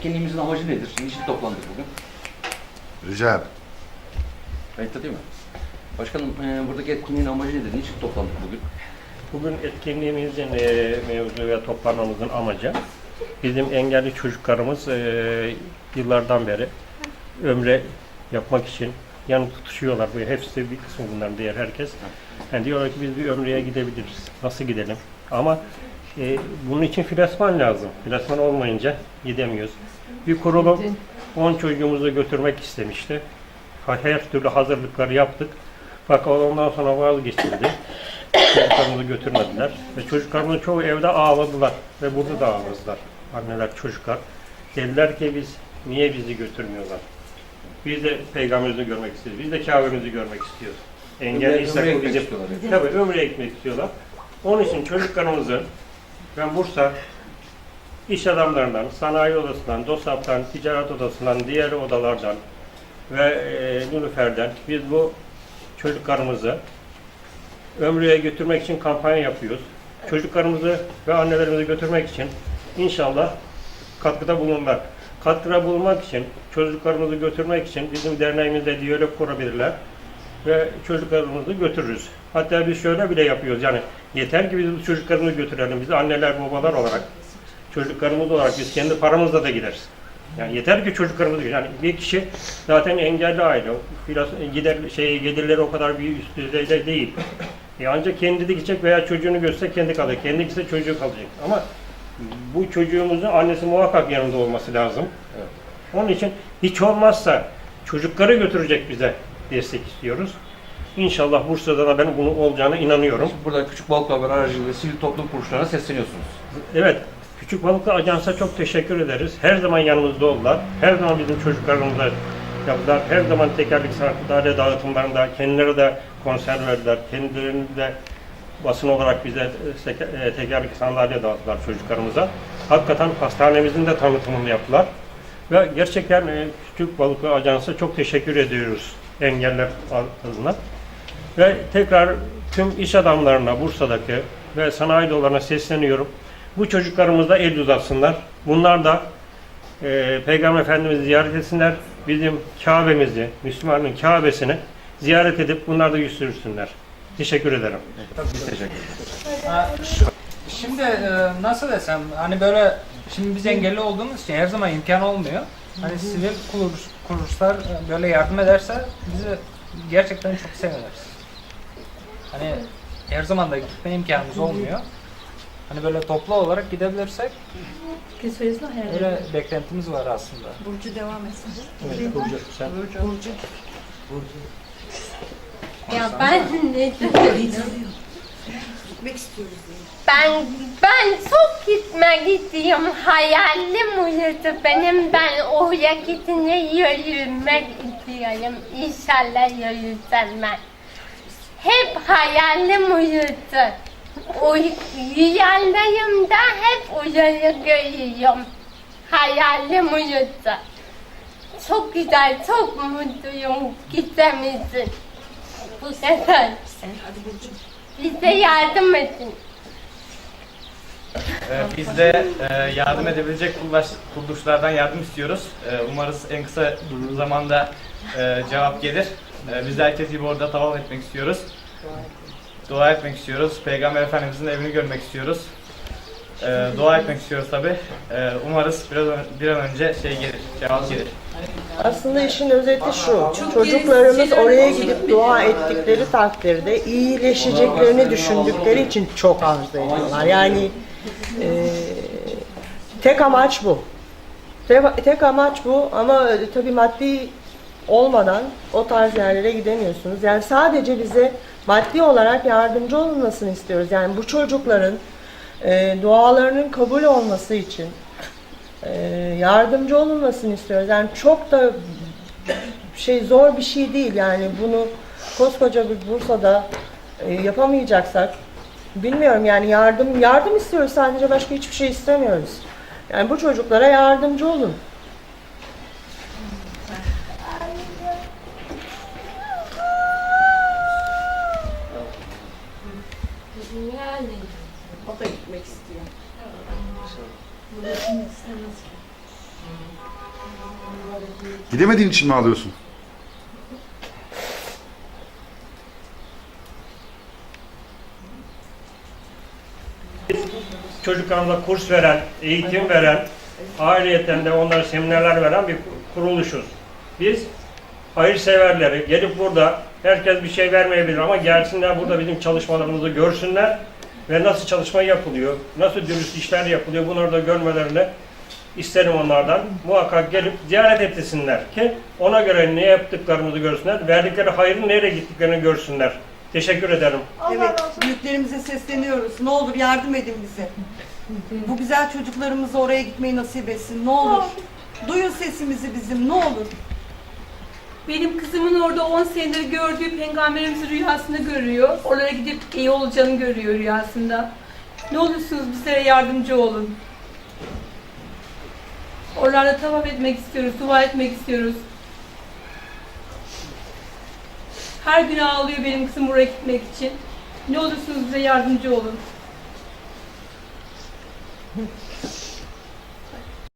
Etkinliğimizin amacı nedir? Niçin toplandık bugün? Rica ederim. Kayıtta değil mi? Başkanım e, buradaki etkinliğin amacı nedir? Niçin toplandık bugün? Bugün etkinliğimizin e, mevzu ve toplanmamızın amacı bizim engelli çocuklarımız e, yıllardan beri ömre yapmak için yanı tutuşuyorlar. Bu hepsi bir kısmı bunların diğer herkes. Yani diyorlar ki biz bir ömreye gidebiliriz. Nasıl gidelim? Ama e, bunun için finansman lazım. Finansman olmayınca gidemiyoruz. Bir kurulum 10 çocuğumuzu götürmek istemişti. Her türlü hazırlıkları yaptık. Fakat ondan sonra vazgeçildi. Çocuklarımızı götürmediler. Ve çocuklarımızın çoğu evde ağladılar. Ve burada da ağladılar. Anneler, çocuklar. Dediler ki biz niye bizi götürmüyorlar? Biz de peygamberimizi görmek istiyoruz. Biz de Kabe'mizi görmek istiyoruz. Engelliysek yani. Tabii ömreye gitmek istiyorlar. Onun için çocuklarımızı ben Bursa iş adamlarından, sanayi odasından, DOSAP'tan, ticaret odasından, diğer odalardan ve e, Nülüfer'den biz bu çocuklarımızı ömrüye götürmek için kampanya yapıyoruz. Çocuklarımızı ve annelerimizi götürmek için inşallah katkıda bulunurlar. Katkıda bulunmak için, çocuklarımızı götürmek için bizim derneğimizde diyalog kurabilirler ve çocuklarımızı götürürüz. Hatta biz şöyle bile yapıyoruz yani yeter ki biz çocuklarımızı götürelim. Biz anneler babalar olarak çocuklarımız olarak biz kendi paramızla da gideriz. Yani yeter ki çocuklarımız yani bir kişi zaten engelli aile biraz gider şey gelirleri o kadar bir üst düzeyde değil. E ancak kendi de gidecek veya çocuğunu gösterse kendi kalacak. Kendi gitse çocuğu kalacak. Ama bu çocuğumuzun annesi muhakkak yanında olması lazım. Onun için hiç olmazsa çocukları götürecek bize destek istiyoruz. İnşallah Bursa'da da ben bunu olacağına inanıyorum. Burada Küçük Balık Haber aracılığıyla sivil toplum kuruluşlarına sesleniyorsunuz. Evet, Küçük Balıklı Ajans'a çok teşekkür ederiz. Her zaman yanımızda oldular. Her zaman bizim çocuklarımıza yaptılar. Her zaman tekerlek sanatları dağıtımlarında kendileri de konser verdiler. Kendilerini de basın olarak bize e, e, tekerlek sandalye dağıttılar çocuklarımıza. Hakikaten hastanemizin de tanıtımını yaptılar. Ve gerçekten e, Küçük Balıklı Ajans'a çok teşekkür ediyoruz engeller adına. Ve tekrar tüm iş adamlarına Bursa'daki ve sanayi dolarına sesleniyorum. Bu çocuklarımız da el uzatsınlar. Bunlar da e, Peygamber Efendimiz'i ziyaret etsinler. Bizim Kabe'mizi, Müslümanın Kabe'sini ziyaret edip bunlar da yüz sürsünler. Teşekkür ederim. Biz teşekkür ederiz. Şimdi e, nasıl desem hani böyle şimdi biz engelli olduğumuz için her zaman imkan olmuyor. Hani sivil kuruluş, kuruluşlar e, böyle yardım ederse bizi gerçekten çok seviniriz. Hani her zaman da gitme imkanımız olmuyor. Hani böyle toplu olarak gidebilirsek Que sois no real. öyle beklentimiz var aslında. Burcu devam etsin. Evet, Burcu, sen. Burcu. Ya ben ne Gitmek istiyoruz diye. ben ben çok gitmek istiyorum. Hayalim uyudu benim. Ben oraya gidince yürümek istiyorum. İnşallah yürüsem ben. Hep hayalim uyudu. Uy rüyalarımda hep uyuyu görüyorum. Hayalim uyudu. Çok güzel, çok mutluyum gitmemizin. Bu sefer Hadi Burcu. Bize yardım edin. Ee, Biz de e, yardım edebilecek kuruluş- kuruluşlardan yardım istiyoruz. Ee, Umarız en kısa zamanda e, cevap gelir. Ee, Biz de herkes gibi orada tavaf etmek istiyoruz. Dua etmek istiyoruz. Peygamber Efendimizin evini görmek istiyoruz. Ee, Dua etmek istiyoruz tabi. Umarız biraz ön- bir an önce şey gelir, cevap gelir. Aslında işin özeti şu. Çocuklarımız oraya gidip dua ettikleri takdirde iyileşeceklerini düşündükleri için çok arzu ediyorlar. Yani e, tek amaç bu. Tek, tek amaç bu ama e, tabii maddi olmadan o tarz yerlere gidemiyorsunuz. Yani sadece bize maddi olarak yardımcı olunmasını istiyoruz. Yani bu çocukların e, dualarının kabul olması için yardımcı olunmasını istiyoruz. Yani çok da şey zor bir şey değil yani bunu koskoca bir Bursa'da e, yapamayacaksak bilmiyorum yani yardım yardım istiyoruz sadece başka hiçbir şey istemiyoruz. Yani bu çocuklara yardımcı olun. Yani. O da gitmek istiyor. Gidemediğin için mi ağlıyorsun? Çocuklarımıza kurs veren, eğitim veren, ailiyeten de onlara seminerler veren bir kuruluşuz. Biz hayırseverleri gelip burada herkes bir şey vermeyebilir ama gelsinler burada bizim çalışmalarımızı görsünler ve nasıl çalışma yapılıyor, nasıl dürüst işler yapılıyor bunları da görmelerini isterim onlardan. Muhakkak gelip ziyaret etsinler ki ona göre ne yaptıklarımızı görsünler, verdikleri hayrın nereye gittiklerini görsünler. Teşekkür ederim. Evet, büyüklerimize sesleniyoruz. Ne olur yardım edin bize. Bu güzel çocuklarımıza oraya gitmeyi nasip etsin. Ne olur. Duyun sesimizi bizim. Ne olur. Benim kızımın orada 10 senedir gördüğü peygamberimizi rüyasında görüyor. Oraya gidip iyi olacağını görüyor rüyasında. Ne olursunuz bizlere yardımcı olun. Oralarda tavaf etmek istiyoruz, dua etmek istiyoruz. Her gün ağlıyor benim kızım oraya gitmek için. Ne olursunuz bize yardımcı olun.